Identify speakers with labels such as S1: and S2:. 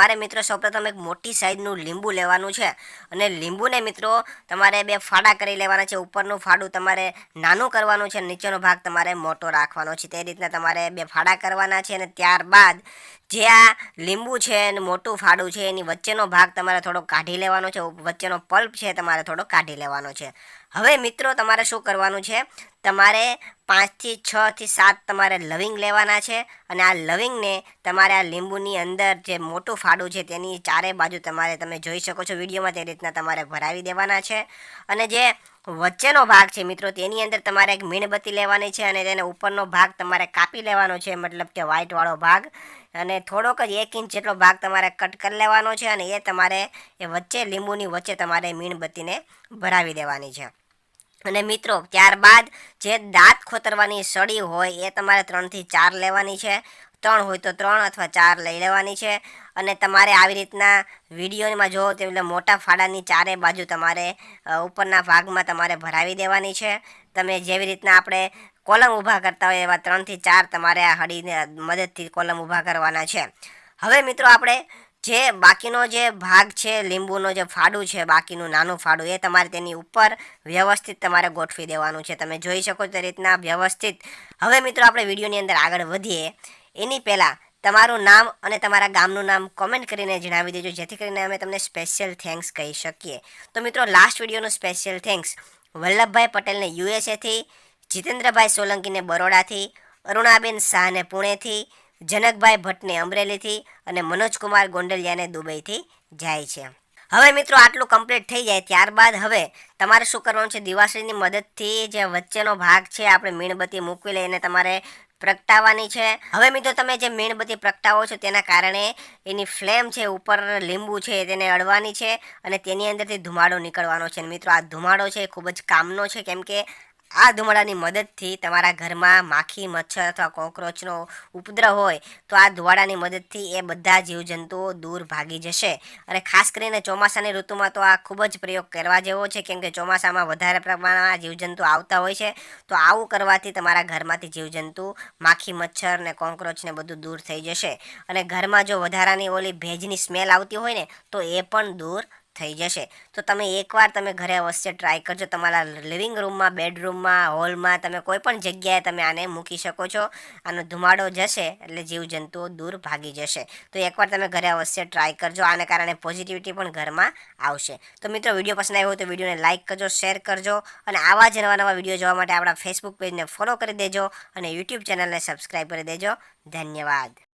S1: મારે મિત્રો સૌપ્રથમ એક મોટી સાઈઝનું લીંબુ લેવાનું છે. અને લીંબુને મિત્રો તમારે બે ફાડા કરી લેવાના છે. ઉપરનું ફાડું તમારે નાનું કરવાનું છે. નીચેનો ભાગ તમારે મોટો રાખવાનો છે. તે રીતના તમારે બે ફાડા કરવાના છે અને ત્યારબાદ જે આ લીંબુ છે અને મોટું ફાડું છે એની વચ્ચેનો ભાગ તમારે થોડો કાઢી લેવાનો છે. વચ્ચેનો પલ્પ છે તમારે થોડો કાઢી લેવાનો છે. હવે મિત્રો, તમારે શું કરવાનું છે? તમારે પાંચથી છથી સાત તમારે લવિંગ લેવાના છે અને આ લવિંગને તમારે આ લીંબુની અંદર જે મોટું ફાડું છે તેની ચારે બાજુ તમારે તમે જોઈ શકો છો વિડીયોમાં તે રીતના તમારે ભરાવી દેવાના છે. અને જે વચ્ચેનો ભાગ છે મિત્રો, તેની અંદર તમારે એક મીણબત્તી લેવાની છે અને તેને ઉપરનો ભાગ તમારે કાપી લેવાનો છે, મતલબ કે વ્હાઇટવાળો ભાગ. અને થોડોક જ એક ઇંચ જેટલો ભાગ તમારે કટ કરી લેવાનો છે અને એ તમારે એ વચ્ચે લીંબુની વચ્ચે તમારે મીણબત્તીને ભરાવી દેવાની છે. અને મિત્રો, ત્યારબાદ જે દાંત ખોતરવાની સળી હોય એ તમારે ત્રણથી ચાર લેવાની છે. ત્રણ હોય તો ત્રણ અથવા ચાર લઈ લેવાની છે. અને તમારે આવી રીતના વિડીયોમાં જો તે મોટા ફાડાની ચારે બાજુ તમારે ઉપરના ભાગમાં તમારે ભરાવી દેવાની છે. તમે જેવી રીતના આપણે કોલમ ઊભા કરતા હોય એવા ત્રણથી ચાર તમારે આ હળીને મદદથી કોલમ ઊભા કરવાના છે. હવે મિત્રો, આપણે જે બાકીનો જે ભાગ છે, લીંબુનો જે ફાડું છે, બાકીનું નાનું ફાડું, એ તમારે તેની ઉપર વ્યવસ્થિત તમારે ગોઠવી દેવાનું છે. તમે જોઈ શકો તે રીતના વ્યવસ્થિત. હવે મિત્રો આપણે વિડીયોની અંદર આગળ વધીએ. એની પહેલાં તમારું નામ અને તમારા ગામનું નામ કોમેન્ટ કરીને જણાવી દેજો, જેથી કરીને અમે તમને સ્પેશિયલ થેન્ક્સ કહી શકીએ. તો મિત્રો લાસ્ટ વિડીયોનું સ્પેશિયલ થેન્ક્સ વલ્લભભાઈ પટેલને યુએસએથી, જીતેન્દ્રભાઈ સોલંકીને બરોડાથી, અરુણાબેન શાહને પુણેથી જનકભાઈ ભટ્ટને અમરેલીથી અને મનોજકુમાર ગોંડલિયાને દુબઈથી જાય છે. હવે મિત્રો આટલું કમ્પ્લીટ થઈ જાય ત્યારબાદ હવે તમારે શું કરવાનું છે? દિવાસળીની મદદથી જે વચ્ચેનો ભાગ છે, આપણે મીણબત્તી મૂકવી લઈને તમારે પ્રગટાવવાની છે. હવે મિત્રો તમે જે મીણબત્તી પ્રગટાવો છો તેના કારણે એની ફ્લેમ છે, ઉપર લીંબુ છે તેને અડવાની છે અને તેની અંદરથી ધુમાડો નીકળવાનો છે. મિત્રો આ ધુમાડો છે ખૂબ જ કામનો છે, કેમ કે આ ધુમાડાની મદદથી તમારા ઘરમાં માખી, મચ્છર અથવા કોકરોચનો ઉપદ્રવ હોય, તો આ ધુવાડાની મદદથી એ બધા જીવજંતુઓ દૂર ભાગી જશે. અને ખાસ કરીને ચોમાસાની ઋતુમાં તો આ ખૂબ જ પ્રયોગ કરવા જેવો છે, કેમ કે ચોમાસામાં વધારે પ્રમાણમાં જીવજંતુ આવતા હોય છે, તો આવું કરવાથી તમારા ઘરમાંથી જીવજંતુ, માખી, મચ્છર ને કોંકરોચને બધું દૂર થઈ જશે. અને ઘરમાં જો વધારાની ઓલી ભેજની સ્મેલ આવતી હોય ને, તો એ પણ દૂર થઈ જશે. તો તમે એકવાર તમે ઘરે અવશ્ય ટ્રાય કરજો. તમારા લિવિંગ રૂમમાં બેડરૂમમાં હોલમાં તમે કોઈ પણ જગ્યાએ તમે આને મૂકી શકો છો. આનો ધુમાડો જશે એટલે જીવજંતુઓ દૂર ભાગી જશે. તો એકવાર તમે ઘરે અવશ્ય ટ્રાય કરજો. આને કારણે પોઝિટિવિટી પણ ઘરમાં આવશે. તો મિત્રો, વીડિયો પસંદ આવ્યો હોય તો વિડીયોને લાઇક કરજો શેર કરજો અને આવા જ નવા નવા વીડિયો જોવા માટે આપણા ફેસબુક પેજને ફોલો કરી દેજો અને યુટ્યુબ ચેનલને સબસ્ક્રાઈબ કરી દેજો. ધન્યવાદ.